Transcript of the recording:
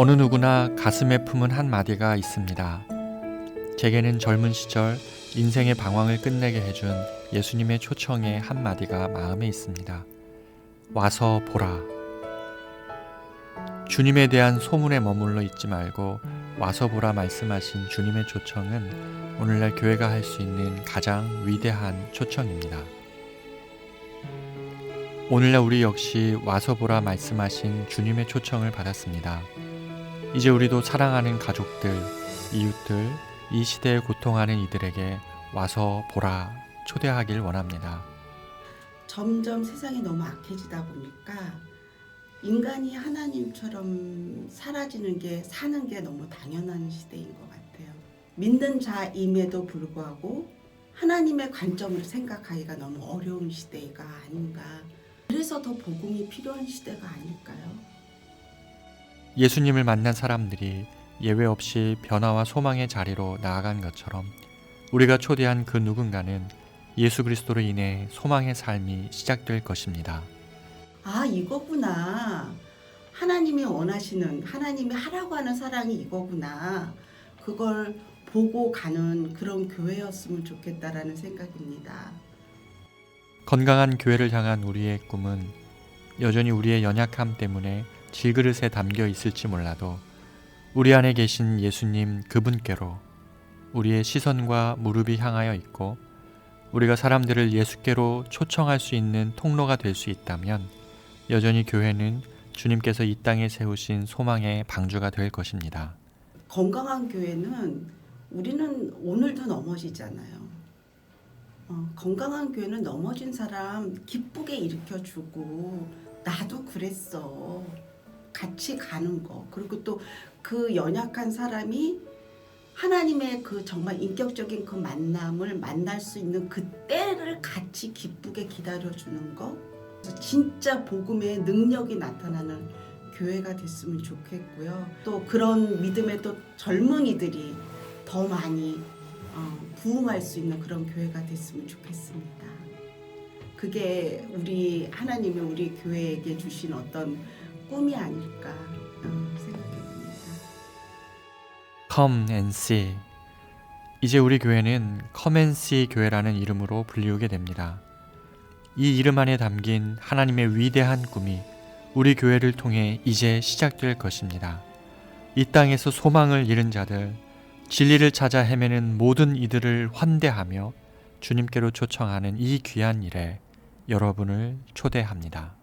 어느 누구나 가슴에 품은 한 마디가 있습니다. 제게는 젊은 시절 인생의 방황을 끝내게 해준 예수님의 초청의 한 마디가 마음에 있습니다. 와서 보라. 주님에 대한 소문에 머물러 있지 말고 와서 보라 말씀하신 주님의 초청은 오늘날 교회가 할 수 있는 가장 위대한 초청입니다. 오늘날 우리 역시 와서 보라 말씀하신 주님의 초청을 받았습니다. 이제 우리도 사랑하는 가족들, 이웃들, 이 시대에 고통하는 이들에게 와서 보라 초대하길 원합니다. 점점 세상이 너무 악해지다 보니까 인간이 하나님처럼 사라지는 게 사는 게 너무 당연한 시대인 것 같아요. 믿는 자임에도 불구하고 하나님의 관점으로 생각하기가 너무 어려운 시대가 아닌가. 그래서 더 복음이 필요한 시대가 아닐까요? 예수님을 만난 사람들이 예외 없이 변화와 소망의 자리로 나아간 것처럼 우리가 초대한 그 누군가는 예수 그리스도로 인해 소망의 삶이 시작될 것입니다. 아, 이거구나. 하나님이 원하시는, 하나님이 하라고 하는 사랑이 이거구나. 그걸 보고 가는 그런 교회였으면 좋겠다라는 생각입니다. 건강한 교회를 향한 우리의 꿈은 여전히 우리의 연약함 때문에 질그릇에 담겨 있을지 몰라도 우리 안에 계신 예수님 그분께로 우리의 시선과 무릎이 향하여 있고 우리가 사람들을 예수께로 초청할 수 있는 통로가 될 수 있다면 여전히 교회는 주님께서 이 땅에 세우신 소망의 방주가 될 것입니다. 건강한 교회는 우리는 오늘도 넘어지잖아요. 어, 건강한 교회는 넘어진 사람 기쁘게 일으켜주고 나도 그랬어. 같이 가는 거. 그리고 또 그 연약한 사람이 하나님의 그 정말 인격적인 그 만남을 만날 수 있는 그 때를 같이 기쁘게 기다려주는 거. 진짜 복음의 능력이 나타나는 교회가 됐으면 좋겠고요. 또 그런 믿음의 또 젊은이들이 더 많이 어, 부흥할 수 있는 그런 교회가 됐으면 좋겠습니다. 그게 우리 하나님이 우리 교회에게 주신 어떤 꿈이 아닐까 어, 생각해 봅니다. Come and see. 이제 우리 교회는 see 교회라는 이름으로 불리우게 됩니다. 이 이름 안에 담긴 하나님의 위대한 꿈이 우리 교회를 통해 이제 시작될 것입니다. 이 땅에서 소망을 잃은 자들, 진리를 찾아 헤매는 모든 이들을 환대하며 주님께로 초청하는 이 귀한 일에 여러분을 초대합니다.